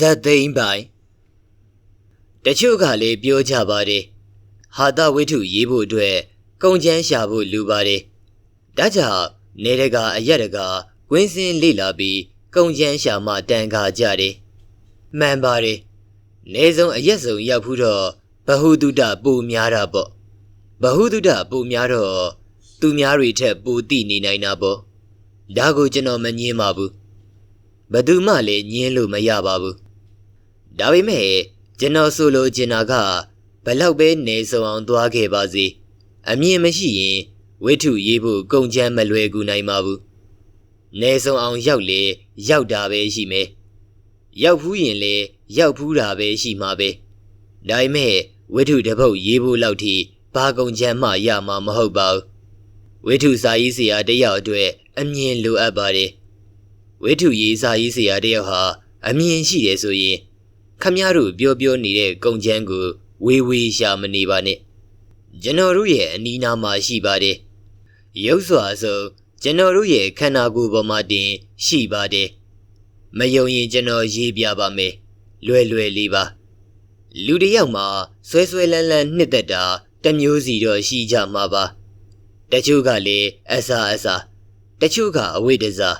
ဇက်သိန်းပိုင်တချို့ကလည်းပြောကြပါတယ်ဟာတာဝိထုရေးဖို့အတွက်ကုံချမ်းရှာဖို့လူပါတယ်ဒါကြောင့်နေတကအရက်တကဝင်းစင်းလေ့လာပြီးကုံချမ်းရှာမှတန်ခါကြတယ်မှန်ပါတယ်နေဆုံးအရက်စုံရောက်ဖူးတော့ဘဟုတုတပူများတာပေါ့ဘဟုတုတပူများတော့သူများတွေထက်ပူတိနေနိုင်တာပေါ့ဒါကိုကျွန်တော်မငင်းပါဘူးဘယ်သူမှလည်းငင်းလို့မရပါဘူး ဒါပေမဲ့ကျွန်တော်ဆိုလိုချင်တာကဘလောက်ပဲနေဆုံအောင်သွားခဲ့ပါစေအမြင်မရှိရင်ဝိထုရေးဖို့ကုံချမ်းမလွယ်ကူနိုင်ပါဘူးနေဆုံအောင်ရောက်လေရောက်တာပဲရှိမယ်ရောက်ဖူးရင်လေရောက်ဖူးတာပဲရှိမှာပဲဒါပေမဲ့ဝိထုတစ်ပုတ်ရေးဖို့လောက်ထိဘာကုံချမ်းမှရမှာမဟုတ်ပါဘူးဝိထုစာရေးဆရာတယောက်အတွက်အမြင်လိုအပ်ပါတယ်ဝိထုရေးစာရေးဆရာတယောက်ဟာအမြင်ရှိတယ်ဆိုရင် ခမည်းတော်ပြောပြောနေတဲ့ကုံချမ်းကိုဝေဝေရှာမနေပါနဲ့ကျွန်တော်တို့ရဲ့အနီးနားမှာရှိပါတယ်ရုပ်စွာဆုံးကျွန်တော်တို့ရဲ့ခန္ဓာကိုယ်ပေါ်မှာတင် ရှိပါတယ်မယုံရင်ကျွန်တော်ရေးပြပါမယ်လွယ်လွယ်လေးပါလူတစ်ယောက်မှာဆွဲဆွဲလန်းလန်းနှစ်သက်တာတစ်မျိုးစီတော့ရှိကြမှာပါတချို့ကလည်းအစာအစာတချို့ကအဝိဒ္ဒဇာ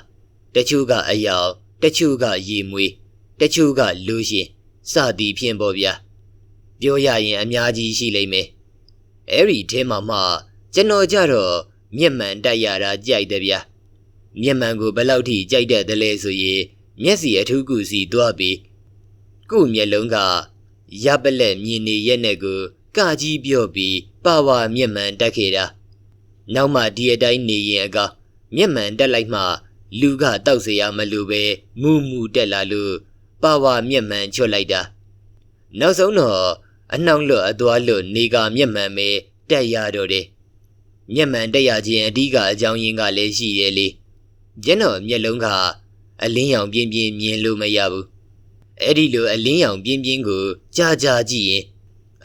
တချို့ကအယောင်တချို့ကရေမွေးတချို့ကလူရှင် စသည်ဖြင့်ပေါ့ဗျာပြောရရင်အများကြီးရှိလိမ့်မယ်အဲ့ဒီထဲမှာမှကျွန်တော်ကြတော့မျက်မှန်တက်ရတာကြိုက်တယ်ဗျာမျက်မှန်ကိုဘယ်လောက်ထိကြိုက်တတ်တယ်လဲဆိုရင်မျက်စီအထူးကူစီသွားပြီးကို့မျက်လုံးကရပလက်မြင်နေရက်နဲ့ကိုကကြီးပြော့ပြီးပါဝါမျက်မှန်တက်ခဲ့တာနောက်မှဒီအတိုင်းနေရင်အကမျက်မှန်တက်လိုက်မှလူကတောက်เสียမလို့ပဲမူမူတက်လာလို့ ပါဝါမျက်မှန်ချွတ်လိုက်တာနောက်ဆုံးတော့အနှောင့်လွတ်အသွားလွတ်နေကမျက်မှန်ပဲတက်ရတော့တယ်မျက်မှန်တက်ရခြင်းအဓိကအကြောင်းရင်းကလည်းရှိရဲ့လေကျင်းတော်မျက်လုံးကအလင်းရောင်ပြင်းပြင်းမြင်လို့မရဘူးအဲ့ဒီလိုအလင်းရောင်ပြင်းပြင်းကိုကြာကြာကြည့်ရင်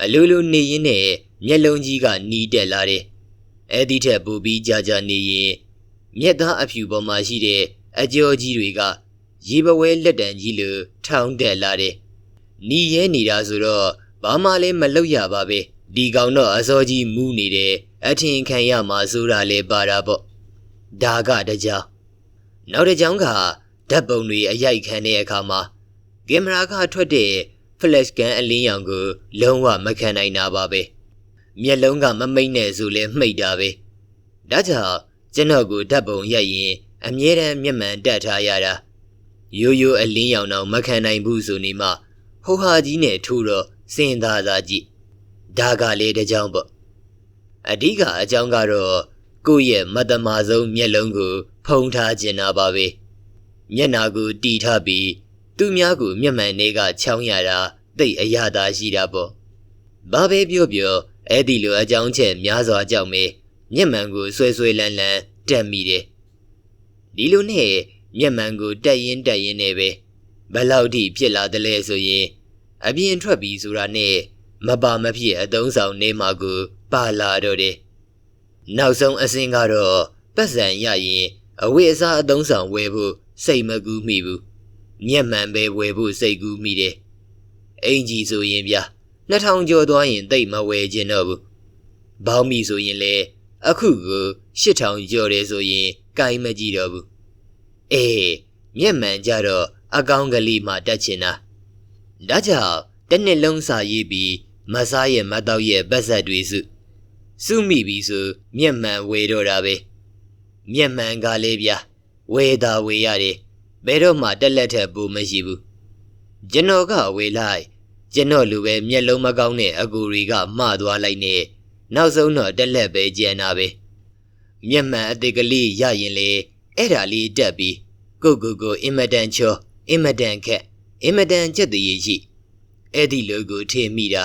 အလိုလိုနေရင်နဲ့မျက်လုံးကြီးကနီးတက်လာတယ်အဲ့ဒီထက်ပိုပြီးကြာကြာနေရင်မျက်သားအဖြူပေါ်မှာရှိတဲ့အကြောကြီးတွေက ရေပဝဲလက်တံကြီးလိုထောင်းတက်လာတယ်။နီရဲနေတာဆိုတော့ဘာမှလည်းမလုပ်ရပါပဲ။ဒီကောင်တော့အစောကြီးမူးနေတယ်အထင်ခံရမှာဆိုတာလေပါတာပေါ့။ဒါကတကြောင်။နောက်တစ်ကြောင်ကဓာတ်ပုံတွေအရိုက်ခံတဲ့အခါမှာကင်မရာကထွက်တဲ့ flash gun အလင်းရောင်ကို လုံးဝမခံနိုင်တာပါပဲ။မျက်လုံးကမမိတ်နဲ့ဆိုလဲမှိတ်တာပဲ။ဒါကြောင့်ကျွန်တော်ကိုဓာတ်ပုံရိုက်ရင်အမြဲတမ်းမျက်မှန်တက်ထားရတာ ရိုးရိုးအလင်းရောင်တော့မခံနိုင်ဘူးဆိုနေမှဟိုဟာကြီးနဲ့ထိုးတော့စင်သားသားကြည့်ဒါကလေးတစ်ကြောင်ပေါ့အဓိကအကြောင်းကတော့ကိုယ့်ရဲ့မတမာဆုံးမျက်လုံးကို ဖုံးထားခြင်းနာပါပဲမျက်နာကိုတီထားပြီးသူများကိုမျက်မှန်တွေကချောင်းရတာသိအရသာရှိတာပေါ့ဘာပဲပြောပြောအဲ့ဒီလိုအကြောင်းချက်များစွာကြောင့်ပဲမျက်မှန်ကိုဆွဲဆွဲလန်းလန်းတက်မိတယ်ဒီလိုနဲ့ မျက်မှန်ကိုတက်ရင်တက်ရင်နဲ့ပဲဘလောက်ထိဖြစ်လာတယ်လဲဆိုရင်အပြင်ထွက်ပြီးဆိုတာနဲ့မပါမဖြစ်အတုံးဆောင်နေမှာကိုပါလာတော့တယ်နောက်ဆုံးအစင်းကတော့ပတ်စံရရင်အဝိအစားအတုံးဆောင်ဝယ်ဖို့စိတ်မကူးမိဘူးမျက်မှန်ပဲဝယ်ဖို့စိတ်ကူးမိတယ်အင်ကြီးဆိုရင်ဗျာ2000ကျော်သွားရင်တိတ်မဝယ်ခြင်းတော့ဘူးဘောင်းမီဆိုရင်လေအခုကို8000ကျော်တယ်ဆိုရင်ကိုင်းမကြည့်တော့ဘူး အေးမျက်မှန်ကြတော့အကောင်းကလေးမှတက်ချင်တာဒါကြောင့်တစ်နှစ်လုံးစာရေးပြီးမစားရဲ့မတော့ရဲ့ဗတ်ဆက်တွေစုစုမိပြီဆိုမျက်မှန်ဝေတော့တာပဲမျက်မှန်ကလေးဗျာဝေတာဝေရတယ်ဘယ်တော့မှတက်လက်ထက်ဘူးမရှိဘူးကျွန်တော်ကဝေလိုက်ကျွန်တော်လူပဲမျက်လုံးမကောင်းတဲ့အကူတွေကမှားသွားလိုက်နေနောက်ဆုံးတော့တက်လက်ပဲကျန်တာပဲမျက်မှန်အသေးကလေးရရင်လေ အဲ့ဒါလေးတက်ပြီးကိုကိုကိုအင်မတန်ချောအင်မတန်ခက်အင်မတန်ချက်တည်းရှိအဲ့ဒီလိုကိုထင်မိတာ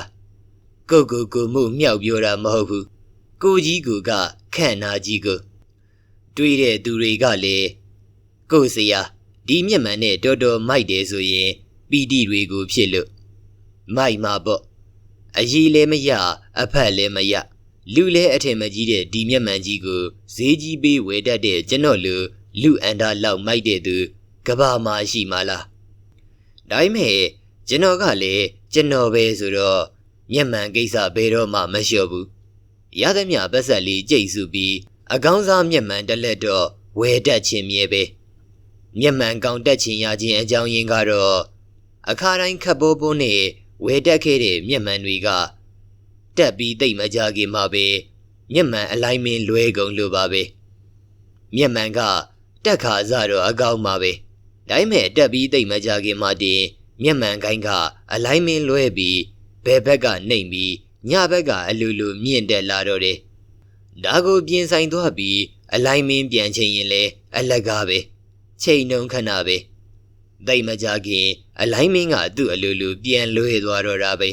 ကိုကိုကိုမှုမြောက်ပြောတာမဟုတ်ဘူးကိုကြီးကိုကခန့်နာကြီးကိုတွေးတဲ့သူတွေကလည်းကိုစရာဒီမျက်မှန်နဲ့တော်တော်မိုက်တယ်ဆိုရင်ပီတိတွေကိုဖြစ်လို့မိုက်မှာပေါ့အကြီးလည်းမရအဖက်လည်းမရလူလဲအထင်မကြီးတဲ့ဒီမျက်မှန်ကြီးကိုဈေးကြီးပေးဝယ်တတ်တဲ့ကျွန်တော်လူ လူအန်တာလောက်မိုက်တဲ့သူကဘာမှရှိမလားဒါပေမဲ့ကျွန်တော်ကလည်းကျွန်တော်ပဲဆိုတော့မျက်မှန်ကိစ္စဘယ်တော့မှမလျှော့ဘူးရသမျှပတ်ဆက်လေးကြိတ်စုပြီးအကောင်းစားမျက်မှန်တစ်လက်တော့ဝယ်တတ်ခြင်းမြဲပဲမျက်မှန်ကောင်းတက်ခြင်းရခြင်းအကြောင်းရင်းကတော့အခါတိုင်းခပ်ပိုးပိုးနဲ့ဝယ်တက်ခဲ့တဲ့မျက်မှန်တွေကတက်ပြီးတိတ်မကြခင်မှာပဲမျက်မှန်အလိုက်မင်းလွဲကုန်လို့ပါပဲမျက်မှန်က တက်ခါစတော့အကောင်းပါပဲဒါပေမဲ့တက်ပြီးတိတ်မကြခင်မှာတင်မျက်မှန်ကိုင်းကအလိုက်မင်းလွဲပြီးဘယ်ဘက်ကနှိမ်ပြီးညဘက်ကအလူလူမြင့်တက်လာတော့တယ်ဒါကိုပြင်ဆိုင်သွားပြီးအလိုက်မင်းပြန်ချိန်ရင်လဲအလကားပဲချိန်နှုံခဏပဲတိတ်မကြခင်အလိုက်မင်းကသူ့အလူလူပြန်လွဲသွားတော့တာပဲ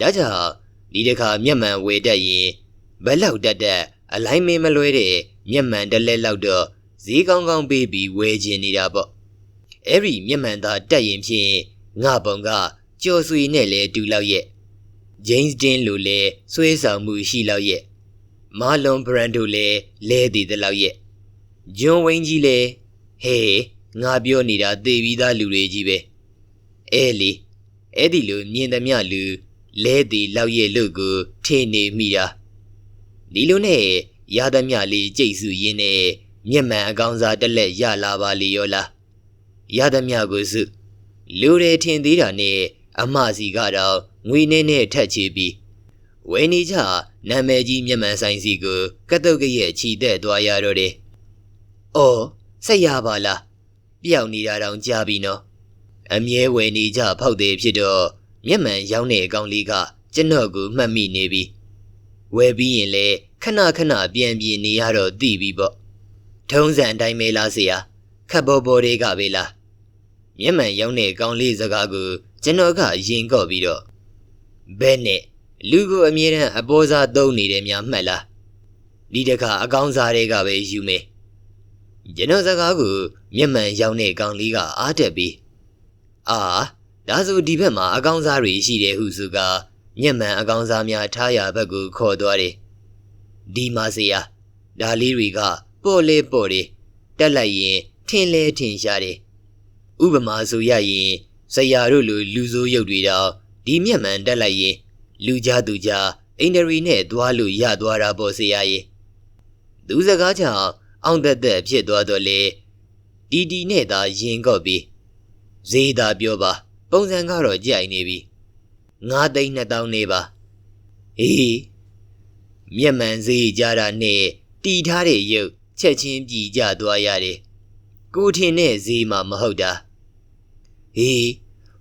ဒါကြောင့်ဒီတစ်ခါမျက်မှန်ဝေတက်ရင်ဘယ်လောက်တက်တက်အလိုက်မင်းမလွဲတဲ့မျက်မှန်တစ်လက်လောက်တော့ ဈေးကောင်းကောင်းပေးပြီးဝယ်ချင်နေတာပေါ့အဲ့ဒီမျက်မှန်သားတက်ရင်ဖြင့်ငါပုံကကြော်ဆွေနဲ့လဲတူလောက်ရဲ့ဂျိမ်းစ်တင်းလိုလဲဆွဲဆောင်မှုရှိလောက်ရဲ့မာလွန်ဘရန်ဒိုလဲလဲတည်တဲ့လောက်ရဲ့ဂျွန်ဝင်းကြီးလဲဟေးငါပြောနေတာသေပြီးသားလူတွေကြီးပဲအဲလေအဲ့ဒီလိုမြင်သမျှလူလဲတည်လောက်ရဲ့လို့ကိုထင်နေမိတာဒီလိုနဲ့ရသမျှလေးကြိတ်စုရင်းနဲ့ မျက်မှန်အကောင်းစားတက်လက်ရလာပါလေရောလားရသမျှကိုစုလူတွေထင်သေးတာနဲ့အမစီကတော့ငွေနဲ့နဲ့ထက်ချပြီးဝယ်နေကြနာမည်ကြီးမျက်မှန်ဆိုင်စီကိုကတ်တုတ်ကရဲ့ခြိတဲ့သွားရတော့တယ်။အော်ဆက်ရပါလား။ပြောက်နေတာတောင်ကြားပြီနော်။အမြဲဝယ်နေကြဖောက်သေးဖြစ်တော့မျက်မှန်ရောင်းတဲ့အကောင်လေးကကျွန်တော်ကိုမှတ်မိနေပြီ။ဝယ်ပြီးရင်လေခဏခဏပြန်ပြေနေရတော့သိပြီပေါ့။ ထုံးစံအတိုင်းပဲလားဆရာ။ခပ်ဘောဘောတွေကပဲလား။မျက်မှန်ရောင်းတဲ့ကောင်လေးစကားကိုကျွန်တော်ကရင်ကော့ပြီးတော့ဘဲနဲ့လူကိုအမြဲတမ်းအပေါ်စားသုံးနေတယ်များမှတ်လားဒီတခါအကောင်းစားတွေကပဲယူမယ်ကျွန်တော်စကားကိုမျက်မှန်ရောင်းတဲ့ကောင်လေးကအားတက်ပြီးအာဒါဆိုဒီဘက်မှာအကောင်းစားတွေရှိတယ်ဟုဆိုကမျက်မှန်အကောင်းစားများထားရဘက်ကိုခေါ်သွားတယ်ဒီမှာစရာဒါလေးတွေက ပေါ့လေပေါ့တယ်တက်လိုက်ရင်ထင်လဲထင်ရှားတယ်ဥပမာဆိုရရင်ဆရာတို့လိုလူဆိုးရုပ်တွေတော့ဒီမျက်မှန်တက်လိုက်ရင် လူကြားသူကြားအင်ဒရီနဲ့သွားလို့ရသွားတာပေါ့ဆရာကြီးသူစကားကြောင့်အောင်သက်သက်ဖြစ်သွားတော့လေတီတီနဲ့သာရင်ကော့ပြီးဈေးသာပြောပါ ပုံစံကတော့ကြိုက်နေပြီငါးသိန်းနှစ်တောင်းနေပါဟေးမျက်မှန်ဈေးကြတာနဲ့တီထားတဲ့ရုပ် ချက်ချင်းပြည်ကြသွားရတယ်ကိုထင်တဲ့ဈေးမှမဟုတ်တာဟေး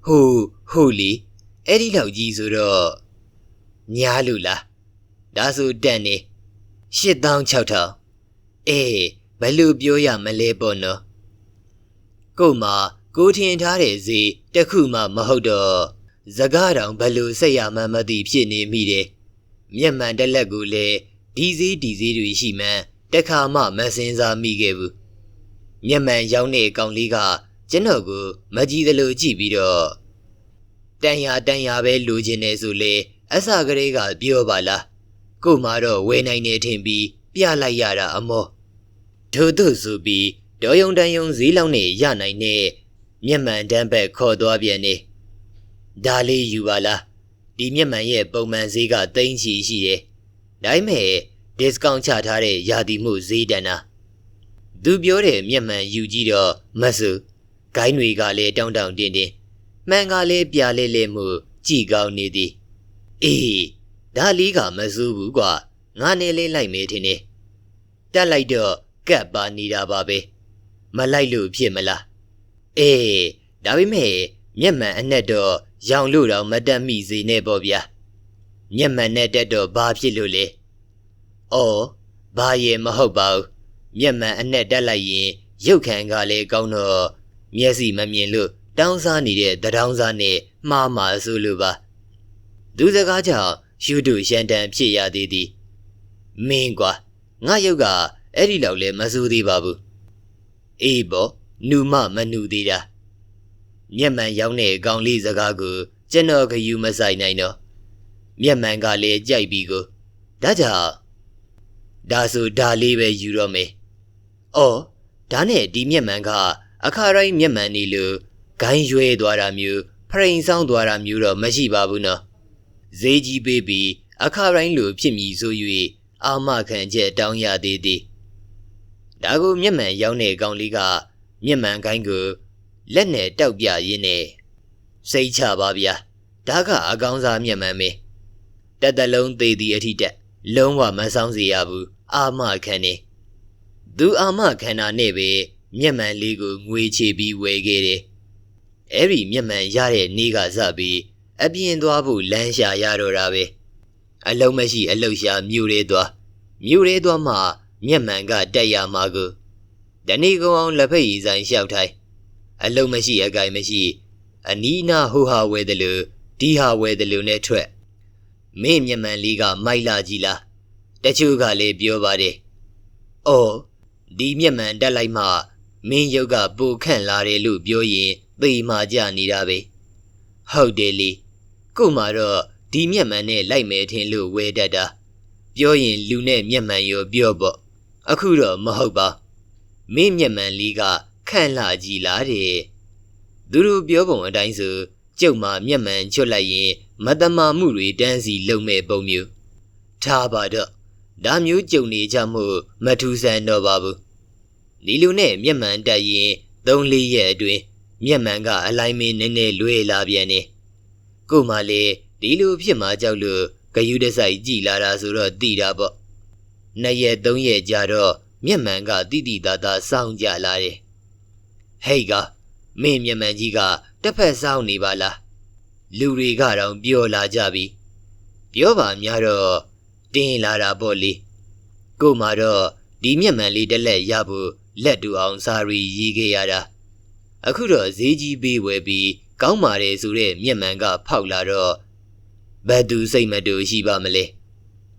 ဟိုဟုတ်လီအဲ့ဒီလောက်ကြီးဆိုတော့ညားလို့လားဒါဆိုတန်နေ8600အေးဘယ်လိုပြောရမလဲပေါ့နော်ကို့မှာကိုထင်ထားတဲ့ဈေးတစ်ခုမှမဟုတ်တော့စကားတောင်ဘယ်လိုဆက်ရမှန်းမသိဖြစ်နေမိတယ်မျက်မှန်တက်လက်ကိုလည်းဒီဈေးဒီဈေးတွေရှိမှန်း တခါမှမစင်စားမိခဲ့ဘူးမျက်မှန်ရောင်းတဲ့ကောင်လေးကကျွန်တော်ကိုမကြည့်သလိုကြည့်ပြီးတော့တန်ရာတန်ရာပဲလိုချင်နေဆိုလေအစကလေးကပြောပါလားကို့မှာတော့ဝယ်နိုင်နေထင်ပြီးပြလိုက်ရတာအမောထို့သို့ဆိုပြီးဒေါ်ယုံတန်ယုံဈေးလောက်နဲ့ရနိုင်တဲ့မျက်မှန်တန်းဘက်ခေါ်သွားပြန်နေဒါလေးယူပါလားဒီမျက်မှန်ရဲ့ပုံမှန်ဈေးကသိန်းချီရှိတယ်ဒါပေမဲ့ discount ချထားတဲ့ယာတီမှုဈေးတန်တာသူပြောတဲ့မျက်မှန်ယူကြည့်တော့မဆူဂိုင်းတွေကလည်းတောင်းတောင်းတင်းတင်းမှန်ကလေးပြားလေးလေးမှုကြည်ကောင်းနေသည်အေးဒါလေးကမစိုးဘူးကွာငါနေလေးလိုက်မေးထင်နေတက်လိုက်တော့ကပ်ပါနေတာပါပဲမလိုက်လို့ဖြစ်မလားအေးဒါပေမဲ့မျက်မှန်အနဲ့တော့ရောင်လို့တော့မတက်မိစေနဲ့ပေါ့ဗျာမျက်မှန်နဲ့တက်တော့ဘာဖြစ်လို့လဲ အော်ဘာရဲ့မဟုတ်ပါဘူးမျက်မှန်အနဲ့တက်လိုက်ရင်ရုပ်ခံကလည်းကောင်းတော့မျက်စိမမြင်လို့တောင်းစားနေတဲ့တဒေါင်းစားနဲ့မှားမှာဆိုလိုပါသူစကားကြောင့်ယူတုရန်တန်ဖြစ်ရသေးသည်မင်းကွာငါရုပ်ကအဲ့ဒီလောက်လဲမစိုးသေးပါဘူးအေးပေါ့နူမမနူသေးတာမျက်မှန်ရောင်းတဲ့အကောင်လေးစကားကိုကျွန်တော်ဂယူမဆိုင်နိုင်တော့မျက်မှန်ကလည်းကြိုက်ပြီးကိုဒါကြောင့် ဒါဆိုဒါလေးပဲယူတော့မယ်အော်ဒါနဲ့ဒီမျက်မှန်ကအခါတိုင်းမျက်မှန်နေလို့ဂိုင်းရွဲသွားတာမျိုးဖရိန်ဆောင်သွားတာမျိုးတော့မရှိပါဘူးနော်ဈေးကြီးပေးပြီးအခါတိုင်းလိုဖြစ်မည်ဆို၍အာမခံချက်တောင်းရသေးသည်ဒါကိုမျက်မှန်ရောက်တဲ့ကောင်လေးကမျက်မှန်ကိုင်းကိုလက်နဲ့တောက်ပြရင်းနဲ့စိတ်ချပါဗျာဒါကအကောင်းစားမျက်မှန်ပဲတက်တလုံးသေးသည်အထိတက်လုံးဝမဆောင်စေရဘူး အာမခံနေသူအာမခံတာနဲ့ပဲမျက်မှန်လေးကိုငွေချေပြီးဝယ်ခဲ့တယ်အဲ့ဒီမျက်မှန်ရတဲ့နေ့ကစပြီးအပြင်းသွားဖို့လမ်းရှာရတော့တာပဲအလုံးမရှိအလုတ်ရှာမြို့ရဲသွားမြို့ရဲသွားမှမျက်မှန်ကတက်ရမှာကိုတဏီကုံအောင်လက်ဖက်ရည်ဆိုင်လျှောက်ထိုင်အလုံးမရှိအကိုင်မရှိ အနီးနာဟိုဟာဝဲတယ်လို့ဒီဟာဝဲတယ်လို့နဲ့ထွက်မင်းမျက်မှန်လေးကမိုက်လာကြီးလား တချို့ကလည်းပြောပါတယ်အော်ဒီမျက်မှန်တက်လိုက်မှမင်းရုပ်ကပိုခန့်လာတယ်လို့ပြောရင်သေမာကြနေတာပဲဟုတ်တယ်လေကို့မှာတော့ဒီမျက်မှန်နဲ့လိုက်မယ်ထင်လို့ဝဲတတ်တာပြောရင်လူနဲ့မျက်မှန်ရောပြောပေါ့အခုတော့မဟုတ်ပါမင်းမျက်မှန်လေးကခန့်လာကြည်လားတဲ့သူတို့ပြောပုံအတိုင်းဆိုကျုပ်မှာမျက်မှန်ချွတ်လိုက်ရင်မတမာမှုတွေတန်းစီလုံမဲ့ပုံမျိုးထားပါတော့ ဒါမျိုးကြုံနေကြမှုမထူးဆန်းတော့ပါဘူးဒီလူနဲ့မျက်မှန်တက်ရင်၃၄ရက်အတွင်းမျက်မှန်ကအလိုက်မင်းနည်းနည်းလွဲလာပြန်နေကို့မှလေဒီလိုဖြစ်မှကြောက်လို့ဂယုတစိုက်ကြည်လာတာဆိုတော့သိတာပေါ့နှစ်ရက်သုံးရက်ကြာတော့မျက်မှန်ကတိတိတသားစောင်းကြလာတယ်ဟေးကမင်းမျက်မှန်ကြီးကတစ်ဖက်စောင်းနေပါလားလူတွေကတော့ပြောလာကြပြီပြောပါများတော့ တင်းလာတာပေါ့လေကို့မှာတော့ဒီမျက်မှန်လေးတစ်လက်ရဖို့လက်တူအောင်စာရီရေးခဲ့ရတာအခုတော့ဈေးကြီးပေးဝယ်ပြီးကောင်းပါတယ်ဆိုတဲ့မျက်မှန်ကဖောက်လာတော့ဘယ်သူစိတ်မတူရှိပါမလဲ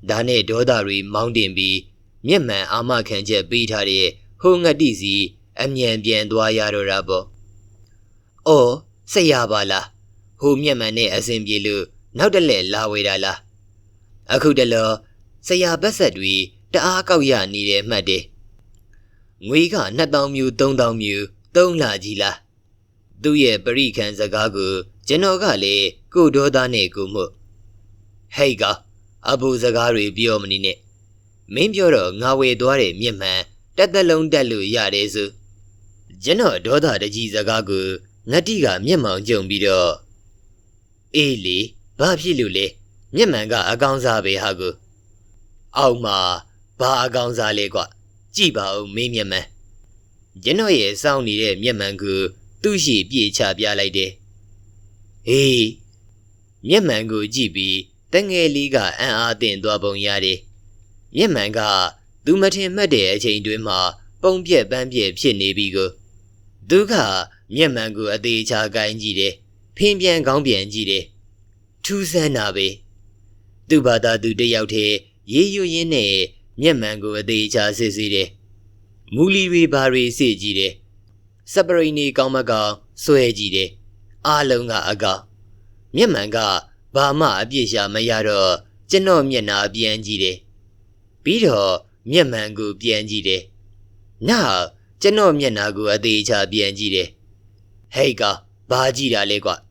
ဒါနဲ့ဒေါသတွေမောင်းတင်ပြီးမျက်မှန်အာမခံချက်ပေးထားတဲ့ဟိုငတ်တိစီအမြန်ပြန်သွားရတော့တာပေါ့။အော်စိတ်ရပါလား။ဟိုမျက်မှန်နဲ့အစဉ်ပြေလို့နောက်တစ်လက်လာဝေတာလား။ အခုတလောဆရာဘက်ဆက်တွေတအားကောက်ရနေတယ်မှတ်တယ်။ငွေက2000မျိုး3000မျိုးသုံးလာကြီးလား။သူ့ရဲ့ပရိခံစကားကိုကျွန်တော်ကလည်းကိုဒေါသနဲ့ကိုမှုဟေးကအဘူစကားတွေပြောမနေနဲ့မင်းပြောတော့ငါဝေသွားတဲ့မြင့်မှန်တက်သက်လုံးတက်လို့ရတယ်ဆိုကျွန်တော်ဒေါသတကြီးစကားကိုငတိကမျက်မှောင်ကြုံပြီးတော့အေးလေဘာဖြစ်လို့လဲ မျက်မှန်ကအကောင်းစားပဲဟာကိုအောက်မှာဘာအကောင်းစားလဲကွကြည့်ပါဦးမင်းမျက်မှန်ကျွန်တော်ရဲ့စောင်းနေတဲ့မျက်မှန်ကိုသူ့ရှိပြေချပြလိုက်တယ်ဟေးမျက်မှန်ကိုကြည့်ပြီးတငယ်လေးကအံ့အားသင့်သွားပုံရတယ်။မျက်မှန်ကသူမထင်မှတ်တဲ့အချိန်တွင်းမှာပုံပြက်ပန်းပြက်ဖြစ်နေပြီကိုသူကမျက်မှန်ကိုအသေးချာကိုင်းကြည့်တယ်။ဖင်းပြန်ကောင်းပြန်ကြည့်တယ်။ထူးဆန်းတာပဲ။ သူ့ဘာသာသူတယောက်တည်းရေးရွရင်းနဲ့မျက်မှန်ကိုအသေးချာစစ်စစ်တယ်။မူလီတွေဘာတွေစစ်ကြည့်တယ်။စပရိနေကောင်းမကောင်ဆွဲကြည့်တယ်။အားလုံးကအကောင်မျက်မှန်ကဘာမှအပြစ်ရှာမရတော့ကျွန်တော်မျက်နှာပြန်ကြည့်တယ်။ပြီးတော့မျက်မှန်ကိုပြန်ကြည့်တယ်။နောက်ကျွန်တော်မျက်နှာကိုအသေးချာပြန်ကြည့်တယ်။ဟဲ့ကဘာကြည့်တာလဲကွ။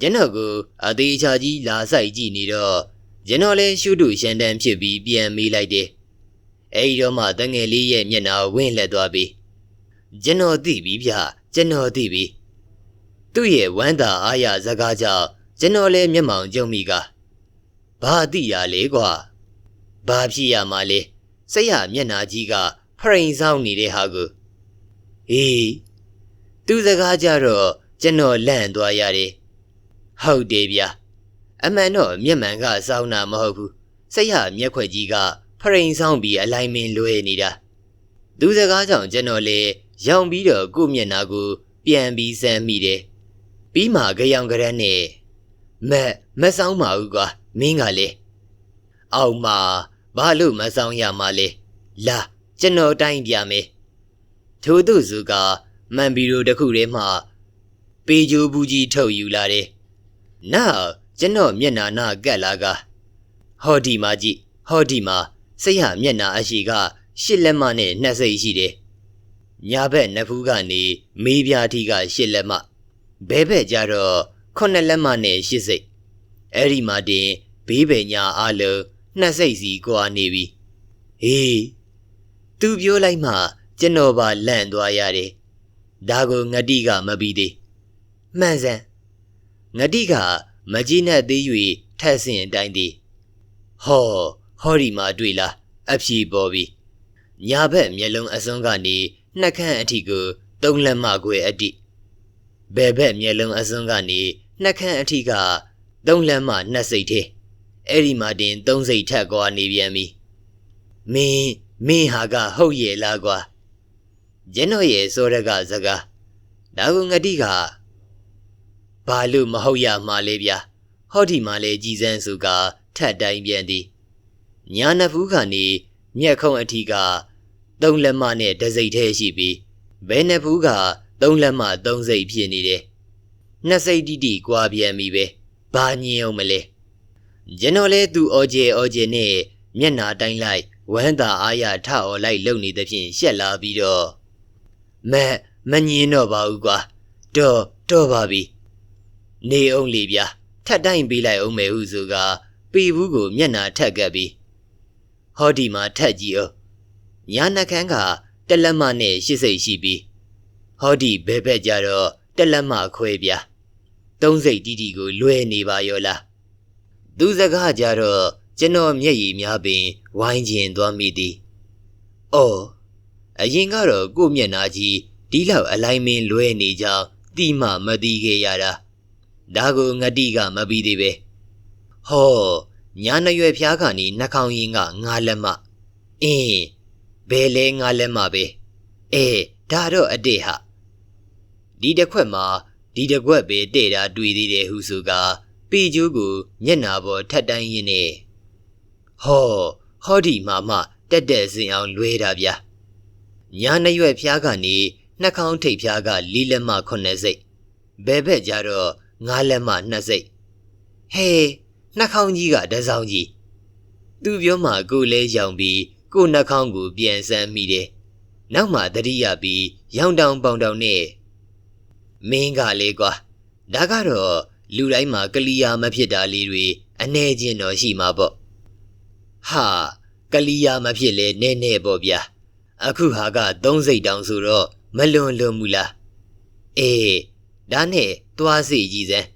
ကျွန်တော်ကိုအသေးချာကြီးလာဆိုင်ကြည့်နေတော့ကျွန်တော်လည်းရှုတုရှန်တန်းဖြစ်ပြီးပြန်မေးလိုက်တယ်။အဲဒီတော့မှတငယ်လေးရဲ့မျက်နှာဝင့်လက်သွားပြီ။ကျွန်တော်သိပြီဗျ။ကျွန်တော်သိပြီ။သူ့ရဲ့ဝမ်းသာအားရစကားကြောင့်ကျွန်တော်လည်းမျက်မှောင်ကြုံမိကဘာသိရလဲကွာဘာဖြစ်ရမှာလဲစိတ်ရမျက်နာကြီးကဖရိန်ဆောင်နေတဲ့ဟာကိုဟေးသူစကားကြတော့ကျွန်တော်လန့်သွားရတယ် ဟုတ်တယ်ဗျာအမှန်တော့မျက်မှန်ကစောင်းတာမဟုတ်ဘူးစိတ်ရမျက်ခွက်ကြီးကဖရိန်ဆောင်ပြီးအလိုက်မင်းလွဲနေတာသူစကားကြောင့်ကျွန်တော်လေရောင်ပြီးတော့ကို့မျက်နာကို ပြန်ပြီးစမ်းမိတယ်ပြီးမှကြောင်ကြမ်းနဲ့မက်မဆောင်ပါဘူးကွာမင်းကလေအောင်မဘာလို့မဆောင်ရမှာလဲလာကျွန်တော်တိုင်းပြမယ်ထို့သူစုကမန်ဘီရိုတစ်ခုထဲမှာပေဂျိုဘူးကြီးထုတ်ယူလာတယ် နောက်ကျွန်တော်မျက်နာနာကတ်လာကဟောဒီမာကြီးဟောဒီမာစိတ်ဟာမျက်နာအရှိကရှစ်လက်မနဲ့နှစ်စိတ်ရှိတယ်ညာဘက်နှစ်ဖူးကနေမေးပြားထီကရှစ်လက်မဘဲဘက်ကြတော့ခုနှစ်လက်မနဲ့ရှစ်စိတ်အဲ့ဒီမှာတင်ဘေးပင်ညာအလုံးနှစ်စိတ်စီကွာနေပြီဟေးသူပြောလိုက်မှကျွန်တော်ပါလန့်သွားရတယ်ဒါကိုငတိကမပြီးသေးမှန်စမ်း ငတိကမကြီးနဲ့သေး၍ထက်ဆင်အတိုင်းသည်ဟောဟောဒီမှာတွေ့လားအဖြေပေါ်ပြီညာဘက်မျက်လုံးအစွန်းကနေနှက်ခမ်းအထိကိုသုံးလက်မခွေအတိဘယ်ဘက်မျက်လုံးအစွန်းကနေနှက်ခမ်းအထိကသုံးလက်မနှစ်စိတ်သေးအဲ့ဒီမှာတင်သုံးစိတ်ထက်ကွာနေပြန်ပြီမင်းမင်းဟာကဟုတ်ရဲ့လားကွာကျင်းတော့ရဲ့စောရကစကားဒါကငတိက ဘာလို့မဟုတ်ရမှာလဲဗျာဟောဒီမှာလဲကြည်စမ်းစုကထတ်တိုင်းပြန်သည်ညာနဖူးခါနေမျက်ခုံးအထီကသုံးလက်မနဲ့တစိတ်သေးရှိပြီးဘယ်နဖူးကသုံးလက်မသုံးစိတ်ဖြစ်နေတယ်နှစ်စိတ်တိတိကွာပြန်ပြီပဲဘာညင်အောင်မလဲကျွန်တော်လဲသူအော်ကျေအော်ကျေနဲ့မျက်နာတိုင်းလိုက်ဝမ်းသာအားရထအော်လိုက်လုံနေသဖြင့်ရှက်လာပြီးတော့မမညင်တော့ပါဘူးကွာတော့တော့ပါပြီ နေအောင်လေဗျာထက်တိုင်းပေးလိုက်အောင်မယ်ဟုဆိုကပေဘူးကိုမျက်နာထက်ကပ်ပြီးဟောဒီမှာထက်ကြည့်အောင်ညာနှခမ်းကတလက်မနဲ့ရှစ်စိတ်ရှိပြီးဟောဒီဘဲဘက်ကြတော့တလက်မခွဲပြသုံးစိတ်တီတီကိုလွဲနေပါရောလားသူစကားကြတော့ကျွန်တော်မျက်ရည်များပင် ဝိုင်းကျင်သွားမိသည်။အော်အရင်ကတော့ကို့မျက်နာကြီးဒီလောက်အလိုက်မင်းလွဲနေကြောင်းတိမှမသိခဲ့ရတာ။ ဒါကိုငတိကမပြီးသေးပဲ။ဟောညာနရွယ်ဖျားခါနီနှာခေါင်းရင်းကငါလက်မအင်းဘယ်လဲငါလက်မပဲအေးဒါတော့အတိတ်ဟာဒီတစ်ခွက်မှာဒီတစ်ခွက်ပဲတဲ့တာတွေ့သေးတယ်ဟုဆိုကပေကျိုးကိုမျက်နာပေါ်ထက်တိုင်းရင်းနေဟောဟောဒီမှာမှတက်တက်စင်အောင်လွဲတာဗျာညာနရွယ်ဖျားကနေနှာခေါင်းထိပ်ဖျားကလေးလက်မခုနှစ်စိတ်ဘဲဘက်ကြတော့ ငါးလက်မနှစ်စိတ်ဟေးနှာခေါင်းကြီးကတစောင်းကြီးသူပြောမှကိုလဲရောင်ပြီးကိုနှာခေါင်းကိုပြန်ဆန်းမိတယ်နောက်မှတတိယပြီးရောင်တောင်ပေါင်တောင်နဲ့မင်းကလေကွာဒါကတော့လူတိုင်းမှာကလီယာမဖြစ်တာလေးတွေအနေချင်းတော့ရှိမှာပေါ့ဟာကလီယာမဖြစ်လေနည်းနည်းပေါ့ဗျာအခုဟာကသုံးစိတ်တောင်ဆိုတော့မလွန်လွန်မူလားအေးဒါနဲ့ သွားစီကြည့်စမ်း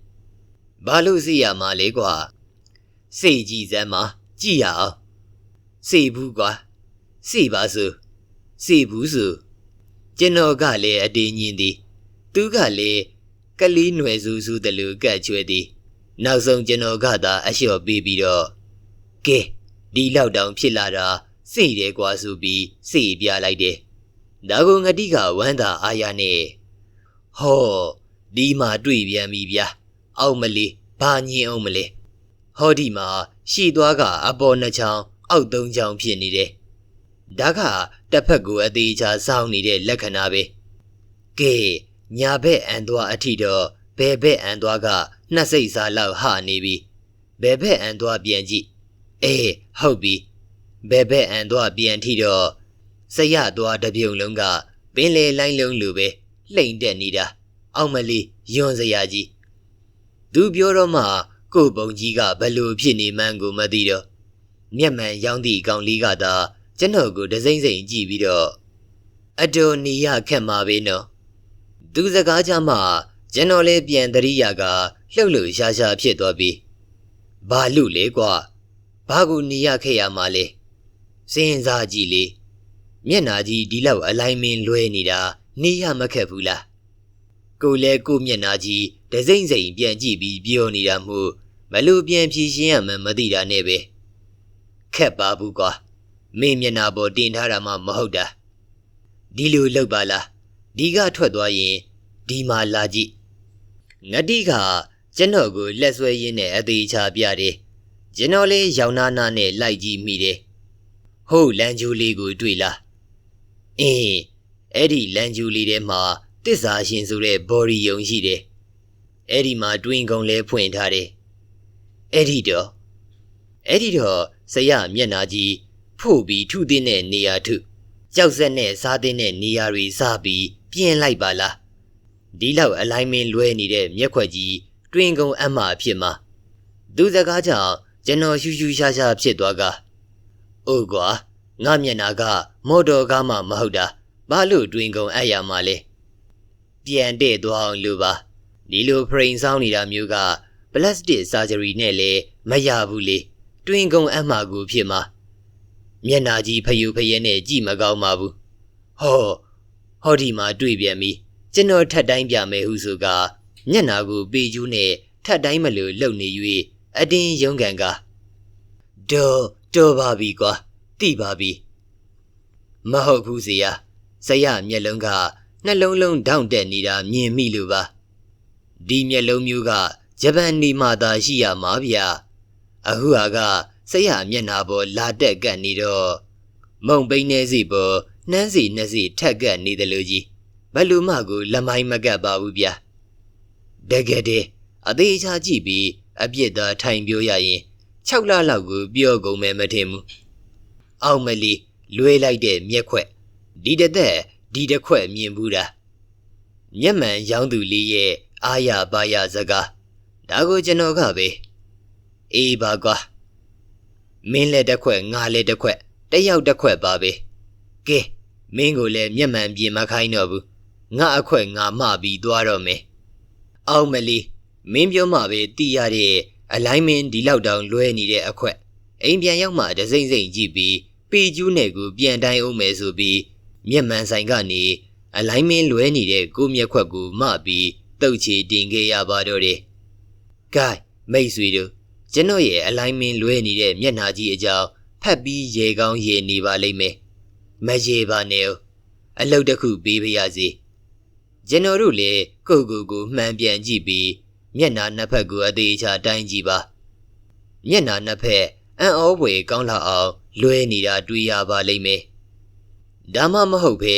ဘာလို့စီရမှာလဲကွာစိတ်ကြည့်စမ်းမှာကြည့်ရအောင်စိဘူးကွာစိပါစို့စိဘူးစို့ကျွန်တော်ကလည်းအတင်းညင်းသည်သူကလည်းကလေးຫນွယ်စုစုတလူကတ်ချွဲသည်နောက်ဆုံးကျွန်တော်ကသာအလျှော့ပေးပြီးတော့ကဲဒီလောက်တောင်ဖြစ်လာတာစိတ်တယ်ကွာဆိုပြီးစိတ်ပြလိုက်တယ်ဒါကိုငတိကဝမ်းသာအားရနဲ့ဟော ဒီမှာတွေ့ပြန်ပြီဗျာအောက်မလေးဘာညင်အောင်မလဲဟောဒီမှာရှီသွားကအပေါ်နှစ်ချောင်းအောက်သုံးချောင်းဖြစ်နေတယ်ဒါကတစ်ဖက်ကိုအသေးချာစောင်းနေတဲ့လက္ခဏာပဲကဲညာဘက်အန်သွားအထိတော့ဘယ်ဘက်အန်သွားကနှစ်စိတ်စားလောက်ဟနေပြီဘယ်ဘက်အန်သွားပြန်ကြည့်အေးဟုတ်ပြီဘယ်ဘက်အန်သွားပြန်ထိတော့စရသွားတပြုံလုံးကပင်လေလိုင်းလုံးလိုပဲလှိမ့်တက်နေတာ အောက်မလေးယွန်စရာကြီးသူပြောတော့မှကို့ပုံကြီးကဘလို့ဖြစ်နေမှန်းကိုမသိတော့မျက်မှန်ရောင်းသည့်ကောင်လေးကသာကျွန်တော်ကိုဒစိမ့်စိမ့်ကြည့်ပြီးတော့အတော်နေရခက်မှာပဲနော်သူစကားကြမှာကျွန်တော်လည်းပြန်တရိယာကလှုပ်လှုပ်ရှားရှားဖြစ်သွားပြီးဘာလို့လဲကွာဘာကိုနေရခဲ့ရမှာလဲစဉ်းစားကြည့်လေမျက်နာကြီးဒီလောက်အလိုက်မင်းလွဲနေတာနေရမခက်ဘူးလား ကိုလဲကိုမျက်နာကြီးဒစိမ့်စိမ့်ပြန်ကြည့်ပြီးပြောနေတာမှုဘလို့ပြန်ဖြေရှင်းရမှန်းမသိတာနဲ့ပဲခက်ပါဘူးကွာမင်းမျက်နာပေါ်တင်ထားတာမှမဟုတ်တာဒီလိုလောက်ပါလားဒီကထွက်သွားရင်ဒီမှာလာကြည့်ငတိကကျွန်တော်ကိုလက်ဆွဲရင်းနဲ့အသေးချာပြတယ်ကျွန်တော်လေးရောင်နာနာနဲ့လိုက်ကြည့်မိတယ်ဟုတ်လန်ဂျူလေးကိုတွေ့လားအင်းအဲ့ဒီလန်ဂျူလေးထဲမှာ တစ္ဆာရှင်ဆိုတဲ့ဘော်ရီယုံရှိတယ်အဲ့ဒီမှာတွင်ကုံလဲဖွင့်ထားတယ်အဲ့ဒီတော့အဲ့ဒီတော့ဆရာမျက်နာကြီးဖို့ပြီးထုသိတဲ့နေရာထုကြောက်ဆက်နဲ့စားတဲ့နေရာတွေစားပြီးပြင်လိုက်ပါလားဒီလောက်အလိုင်းမင်းလွဲနေတဲ့မျက်ခွက်ကြီးတွင်ကုန်အမှအဖြစ်မှာသူစကားကြောင့်ကျွန်တော်ရှူရှူရှားရှားဖြစ်သွားကအိုးကွာငါမျက်နာကမော်တော်ကားမှမဟုတ်တာဘာလို့တွင်ကုန်အပ်ရမှာလဲ ပြန်တဲ့သွားအောင်လို့ပါဒီလိုဖရိန်ဆောင်နေတာမျိုးကပလတ်စတစ်ဆာဂျရီနဲ့လည်းမရဘူးလေတွင်ကုန်အမှကူဖြစ်မှာမျက်နာကြီးဖယုဖယဲနဲ့ကြည့်မကောင်းပါဘူးဟောဟောဒီမှာတွေ့ပြန်ပြီကျွန်တော်ထက်တိုင်းပြမယ်ဟုဆိုကမျက်နာကိုပေကျူးနဲ့ထက်တိုင်းမလို့လှုပ်နေ၍အတင်းရုံးကန်ကတော်တော်ပါပြီကွာတိပါပြီမဟုတ်ဘူးစီယာဆရာမျက်လုံးက နှလုံးလုံးဒေါင့်တက်နေတာမြင်မိလို့ပါဒီမျက်လုံးမျိုးကဂျပန်နေမှသာရှိရမှာဗျာအခုဟာကဆရာမျက်နာပေါ်လာတက်ကပ်နေတော့မုံပိန်းနေစီပေါ်နှမ်းစီနှက်စီထက်ကပ်နေတယ်လို့ကြီးဘလူမကိုလမိုင်းမကပ်ပါဘူးဗျာတကယ်တည်းအသေးချာကြည့်ပြီးအပြစ်သားထိုင်ပြောရရင်6လလောက်ကိုပြောကုန်မယ်မထင်ဘူးအောင်မလီလွဲလိုက်တဲ့မျက်ခွက်ဒီတသက် ဒီတစ်ခွက်မြင်ဘူးတာမျက်မှန်ရောင်းသူလေးရဲ့အာရပါရစကားဒါကိုကျွန်တော်ကပဲအေးပါကွာမင်းလည်းတစ်ခွက်ငါလည်းတစ်ခွက်တယောက်တစ်ခွက်ပါပဲကဲမင်းကိုလည်းမျက်မှန်ပြင်မခိုင်းတော့ဘူးငါအခွက်ငါမှပြီးသွားတော့မယ်အောင်မလီမင်းပြောမှပဲတီးရတဲ့အလိုင်းမင်းဒီလောက်တောင်လွဲနေတဲ့အခွက်အိမ်ပြန်ရောက်မှဒစိမ့်စိမ့်ကြည့်ပြီးပေကျူးနယ်ကိုပြန်တိုင်းအောင်မယ်ဆိုပြီး မျက်မှန်ဆိုင်ကနေအလိုင်းမင်းလွဲနေတဲ့ကိုမျက်ခွက်ကိုမှပြီးတုတ်ချီတင်ခဲ့ရပါတော့တယ်။ဂိုင်းမိတ်ဆွေတို့ကျွန်တော်ရဲ့အလိုင်းမင်းလွဲနေတဲ့မျက်နှာကြီးအကြောင်းဖတ်ပြီးရေကောင်းရေနေပါလိမ့်မယ်။မရေပါနဲ့။အလုတ်တစ်ခုပေးပါရစေ။ကျွန်တော်တို့လည်းကိုကိုကိုမှန်ပြန်ကြည့်ပြီးမျက်နှာနှစ်ဖက်ကိုအသေးချာတိုင်းကြည့်ပါ။မျက်နှာနှစ်ဖက်အံ့ဩဖွယ်ကောင်းလာအောင်လွဲနေတာတွေ့ရပါလိမ့်မယ်။ ဒါမှမဟုတ်ဘဲ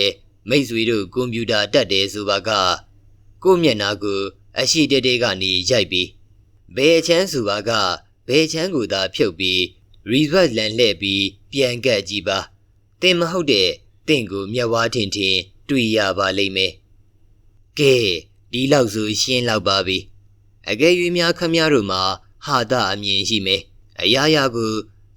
မိတ်ဆွေတို့ကွန်ပျူတာတက်တယ်ဆိုပါကကိုမျက်နှာကိုအရှိတဲတဲကနေရိုက်ပြီးဘယ်ချမ်းဆိုပါကဘယ်ချမ်းကိုသာဖြုတ်ပြီး reverse လန်လှည့်ပြီးပြန်ကပ်ကြည့်ပါတင်မဟုတ်တဲ့တင့်ကိုမျက်ဝါးထင်ထင်တွေ့ရပါလိမ့်မယ်ကဲဒီလောက်ဆိုရှင်းလောက်ပါပြီအကယ်၍များခမည်းတော်မှာဟာတာအမြင်ရှိမယ်အရာရာကို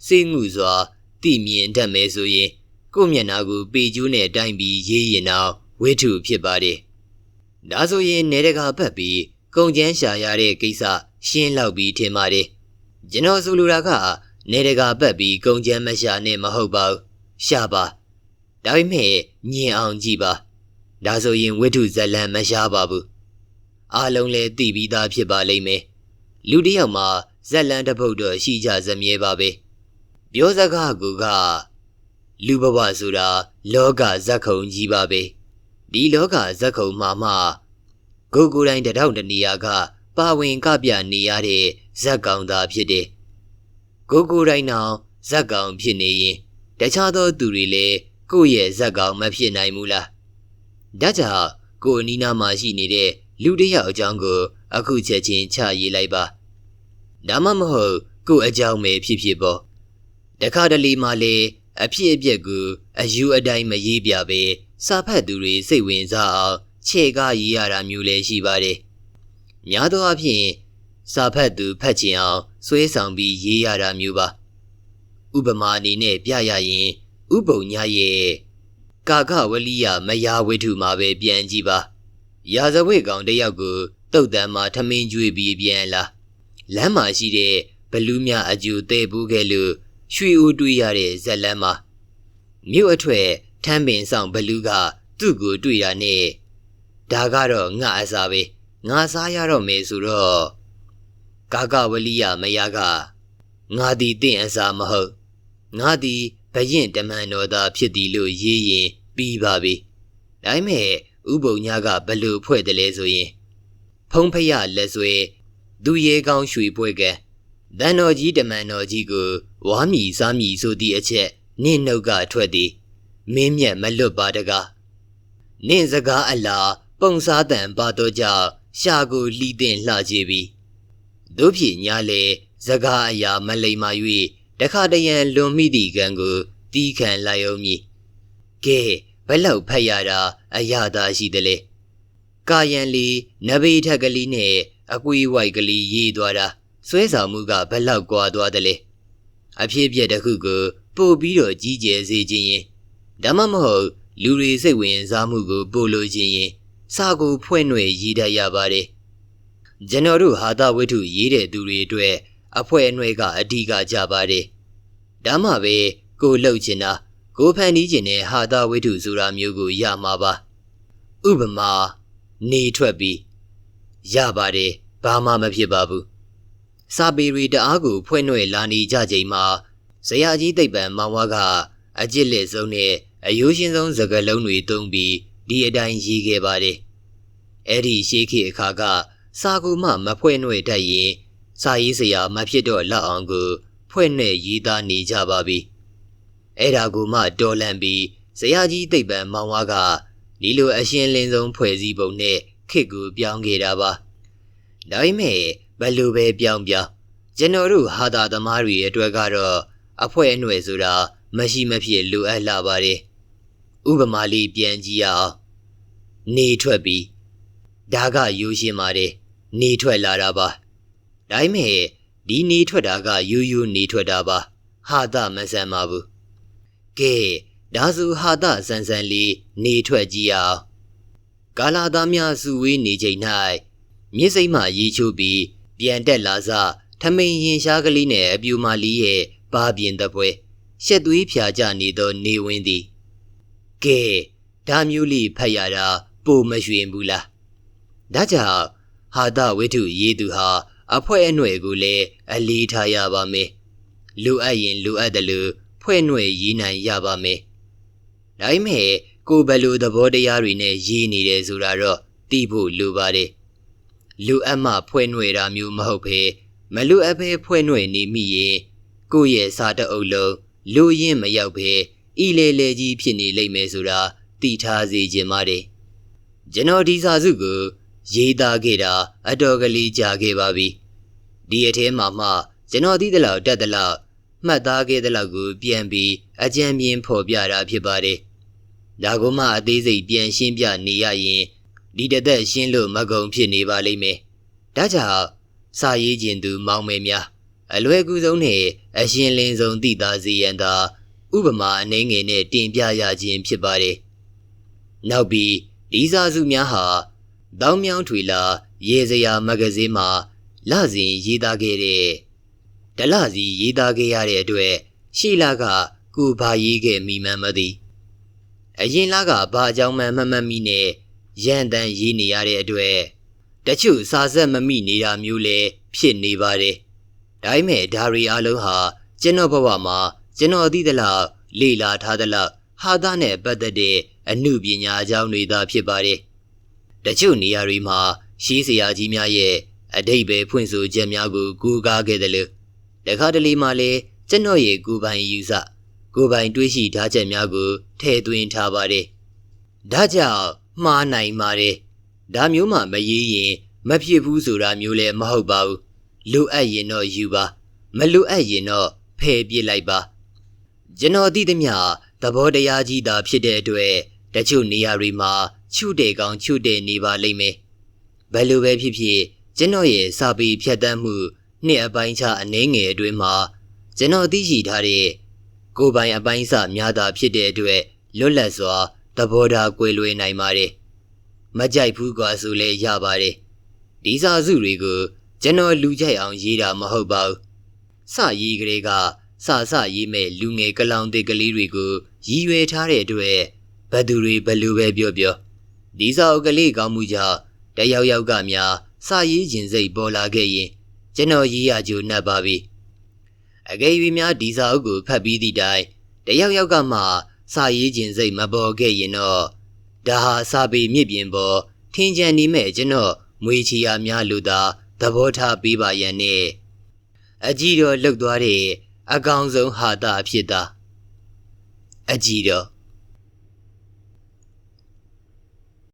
စိတ်ငုစွာသိမြင်တတ်မယ်ဆိုရင် ကိုယ့်မျက်နှာကိုပေကျိုးနဲ့တိုင်းပြီးရေးရင်တော့ဝိထုဖြစ်ပါတယ်။ဒါဆိုရင်နေတကာဖက်ပြီးကုံကျန်းရှာရတဲ့ကိစ္စရှင်းလောက်ပြီးထင်ပါတယ်။ကျွန်တော်ဆိုလိုတာကနေတကာပတ်ပြီးကုံကျန်းမရှာနဲ့မဟုတ်ပါဘူး။ရှာပါ။ဒါပေမဲ့ညင်အောင်ကြည့်ပါ။ဒါဆိုရင်ဝိထုဇလံမရှာပါဘူး။အားလုံးလည်းသိပြီးသားဖြစ်ပါလိမ့်မယ်။လူတစ်ယောက်မှာဇက်လန်တစ်ပုတ်တော့ရှိကြစမြဲပါပဲ။ပြောစကားကူက လူဘဝဆိုတာလောကဇက်ခုံကြီးပါပဲဒီလောကဇက်ခုံမှာမှကိုကိုတိုင်းတထောင်တနေရာက ပါဝင်ကပြနေရတဲ့ဇက်ကောင်သာဖြစ်တယ်ကိုကိုတိုင်းနောက်ဇက်ကောင်ဖြစ်နေရင်တခြားသောသူတွေလည်းကိုယ့်ရဲ့ဇက်ကောင်မဖြစ်နိုင်ဘူးလားဒါကြောင့်ကိုအနီးနားမှာရှိနေတဲ့လူတစ်ယောက်အကြောင်းကိုအခုချက်ချင်းချရေးလိုက်ပါဒါမှမဟုတ်ကိုအကြောင်းပဲဖြစ်ဖြစ်ပေါ့တခါတလေမှလည်း အဖြစ်အပျက်ကိုအယူအတိုင်းမရေးပြပဲစာဖတ်သူတွေစိတ်ဝင်စားအောင်ခြေကားရေးရတာမျိုးလည်းရှိပါတယ်။များသောအားဖြင့်စာဖတ်သူဖတ်ချင်အောင်ဆွဲဆောင်ပြီးရေးရတာမျိုးပါ။ဥပမာအနေနဲ့ပြရရင်ဥပုံညာရဲ့ကာကဝလိယမယာဝိထုမှာပဲပြန်ကြည့်ပါ။ရာဇဝိကောင်တယောက်ကိုတုတ်တန်မှာထမင်းကျွေးပြီးပြန်လာ။လမ်းမှာရှိတဲ့ဘလူးမြအကျူတဲဘူးခဲ့လို့ ရွှေဦးတွေ့ရတဲ့ဇက်လန်းမှာမြို့အထွဲထမ်းပင်ဆောင်ဘလူးကသူ့ကိုတွေ့ရနဲ့ဒါကတော့ငါအစားပဲငါစားရတော့မယ်ဆိုတော့ကာကဝလိယမယားကငါဒီတင့်အစားမဟုတ်ငါဒီဘရင်တမန်တော်သားဖြစ်သည်လို့ရေးရင်ပြီးပါပြီဒါပေမဲ့ဥပုံညာကဘလို့ဖွဲ့တယ်လဲဆိုရင် ဖုံးဖရလက်ဆွဲသူရဲကောင်းရွှေပွဲကတန်တော်ကြီးတမန်တော်ကြီးကို ဝါမီစားမီဆိုသည့်အချက်နင့်နှုတ်ကထွက်သည်မင်းမြတ်မလွတ်ပါတကားနင့်စကားအလားပုံစားတန်ပါတော့ကြောင့်ရှာကိုလှီးတင်လှကြပြီတို့ဖြစ်ညာလေစကားအရာမလိမ္မာ၍တခါတရံလွန်မိသည့်ကံကိုတီးခံလိုက်အောင်မည်ကဲဘယ်လောက်ဖတ်ရတာအရသာရှိသလဲကကာယံလီနဘေးထက်ကလေးနဲ့အကွေးဝိုက်ကလေးရေးသွားတာဆွဲဆောင်မှုကဘယ်လောက်ကွာသွားတယ်လဲ အဖြစ်အပျက်တစ်ခုကိုပို့ပြီးတော့ကြီးကျယ်စေခြင်းရင်ဒါမှမဟုတ်လူတွေစိတ်ဝင်စားမှုကိုပို့လို့ခြင်းရင်စာကိုဖွဲ့နှွယ်ရေးတတ်ရပါတယ်ကျွန်တော်တို့ဟာတာဝိထုရေးတဲ့သူတွေအတွက်အဖွဲအနှွဲကအဓိကကြပါတယ်ဒါမှပဲကိုလှုပ်ချင်တာကိုဖန်တီးချင်တဲ့ဟာတာဝိထုဆိုတာမျိုးကိုရမှာပါဥပမာနေထွက်ပြီးရပါတယ်ဘာမှမဖြစ်ပါဘူး စာပေရီတအားကိုဖွင့်နှွယ်လာနေကြချိန်မှာဇရာကြီးတိတ်ပံမောင်ဝါကအကြစ်လက်ဆုံးနဲ့အယိုးရှင်ဆုံးစကားလုံးတွေသုံးပြီးဒီအတိုင်းရေးခဲ့ပါတယ်အဲ့ဒီရှေးခေတ်အခါကစာကူမှမဖွင့်နှွယ်တတ်ရင်စာရေးစရာမဖြစ်တော့လောက်အောင်ကိုဖွင့်နဲ့ရေးသားနေကြပါပြီအဲ့ဒါကိုမှတော်လန့်ပြီးဇရာကြီးတိတ်ပံမောင်ဝါကဒီလိုအရှင်းလင်းဆုံးဖွဲ့စည်းပုံနဲ့ခေတ်ကိုပြောင်းခဲ့တာပါဒါပေမဲ့ ဘယ်လိုပဲပြောင်းပြောင်းကျွန်တော်တို့ဟာတာသမားတွေအတွက်ကတော့အဖွဲအနှွယ်ဆိုတာမရှိမဖြစ်လိုအပ်လာပါတယ်ဥပမာလေးပြန်ကြည့်ရအောင်နေထွက်ပြီးဒါကရိုးရှင်းပါတယ်နေထွက်လာတာပါဒါပေမဲ့ဒီနေထွက်တာကရိုးရိုးနေထွက်တာပါဟာတာမဆန်ပါဘူးကဲဒါဆိုဟာတာဆန်ဆန်လေးနေထွက်ကြည့်အောင်ကာလာသားများစုဝေးနေချိန်၌မြစ်စိမ့်မှရေချိုးပြီး ပြန်တက်လာစထမိန်ရင်ရှားကလေးနဲ့အပြူမလေးရဲ့ပါပြင်းတဲ့ပွဲရှက်သွေးဖြာကြနေသောနေဝင်းသည်ကဲဒါမျိုးလေးဖတ်ရတာပိုမရွှင်ဘူးလားဒါကြောင့်ဟာတာဝိထုရေးသူဟာအဖွဲအနှွယ်ကိုလည်းအလေးထားရပါမယ်လူအပ်ရင်လူအပ်တယ်လို့ဖွဲ့နှွယ်ရေးနိုင်ရပါမယ်ဒါပေမဲ့ကိုဘယ်လိုသဘောတရားတွေနဲ့ရေးနေတယ်ဆိုတာတော့သိဖို့လိုပါတယ် လူအပ်မှဖွဲ့နှွယ်တာမျိုးမဟုတ်ဘဲမလူအပ်ဘဲဖွဲ့နှွယ်နေမိရင်ကိုယ့်ရဲ့စာတအုပ်လုံးလူရင်းမရောက်ဘဲဤလေလေကြီးဖြစ်နေလိမ့်မယ်ဆိုတာသိထားစေခြင်းပါတယ်ကျွန်တော်ဒီစာစုကိုရေးသားခဲ့တာအတော်ကလေးကြာခဲ့ပါပြီဒီအထဲမှာမှကျွန်တော်သိသလောက်တက်သလောက်မှတ်သားခဲ့သလောက်ကိုပြန်ပြီးအကြံမြင်ဖော်ပြတာဖြစ်ပါတယ်ဒါကမှအသေးစိတ်ပြန်ရှင်းပြနေရရင် ဒီတသက်ရှင်းလို့မကုံဖြစ်နေပါလိမ့်မယ်ဒါကြောင့်စာရေးခြင်းသူမောင်မယ်များအလွယ်ကူဆုံးနဲ့အရှင်းလင်းဆုံးသိသာစေရန်သာဥပမာအနှဲငယ်နဲ့တင်ပြရခြင်းဖြစ်ပါတယ်နောက်ပြီးဒီစာစုများဟာတောင်းမြောင်းထွေလာရေစရာမဂဇင်းမှာလစဉ်ရေးသားခဲ့တဲ့ဒလစီရေးသားခဲ့ရတဲ့အတွက်ရှီလာကကူဘာရေးခဲ့မိမှန်မသည်အရင်လကဘာအကြောင်းမှမမှတ်မိနဲ့ ရန်တန်ရေးနေရတဲ့အတွက်တချို့စာဆက်မမိနေတာမျိုးလည်းဖြစ်နေပါတယ်ဒါပေမဲ့ဒါရီအလုံးဟာကျွန်တော်ဘဝမှာကျွန်တော်သိသလောက်လေ့လာထားသလောက်ဟာသားနဲ့ပတ်သက်တဲ့အမှုပညာအကြောင်းတွေသာဖြစ်ပါတယ်တချို့နေရာတွေမှာရှေးစရာကြီးများရဲ့အတိတ်ပဲဖွင့်ဆိုချက်များကိုကူကားခဲ့တယ်လို့တခါတလေမှလည်းကျွန်တော်ရဲ့ကိုပိုင်ယူဆကိုပိုင်တွေးရှိထားချက်များကိုထည့်သွင်းထားပါတယ်ဒါကြောင့် မှားနိုင်ပါတယ်ဒါမျိုးမှမရေးရင်မဖြစ်ဘူးဆိုတာမျိုးလည်းမဟုတ်ပါဘူးလိုအပ်ရင်တော့ယူပါမလိုအပ်ရင်တော့ဖယ်ပစ်လိုက်ပါကျွန်တော်သိသမျှသဘောတရားကြီးသာဖြစ်တဲ့အတွက်တချို့နေရာတွေမှာချွတ်တဲ့ကောင်ချွတ်တဲ့နေပါလိမ့်မယ်ဘယ်လိုပဲဖြစ်ဖြစ်ကျွန်တော်ရဲ့စာပေဖြတ်တန်းမှုနှစ်အပိုင်းခြားအနှဲငယ်အတွင်းမှာကျွန်တော်သိရှိထားတဲ့ကိုယ်ပိုင်အပိုင်းစများတာဖြစ်တဲ့အတွက်လွတ်လပ်စွာ သဘောထားကွဲလွဲနိုင်ပါတယ်မကြိုက်ဘူးကွာဆိုလဲရပါတယ်ဒီစာစုတွေကိုကျွန်တော်လူကြိုက်အောင်ရေးတာမဟုတ်ပါဘူးစရေးကလေးကစစရေးမဲ့လူငယ်ကလောင်တဲ့ကလေးတွေကိုရည်ရွယ်ထားတဲ့အတွက်ဘသူတွေဘလူပဲပြောပြောဒီစာအုပ်ကလေးကောင်းမှုကြောင့်တယောက်ယောက်ကများစာရေးခြင်းစိတ်ပေါ်လာခဲ့ရင်ကျွန်တော်ရေးရကြိုနှက်ပါပြီအကယ်၍များဒီစာအုပ်ကိုဖတ်ပြီးသည့်တိုင်တယောက်ယောက်ကမှ စာရေးခြင်းစိတ်မပေါ်ခဲ့ရင်တော့ဒါဟာစာပေမြစ်ပြင်ပေါ်ထင်ကြံနေမဲ့ကျွန်တော်မွေချီယာများလူသာသဘောထားပေးပါရန်နဲ့အကြီးတော်လှုပ်သွားတဲ့အကောင်ဆုံးဟာတာဖြစ်တာအကြီးတော်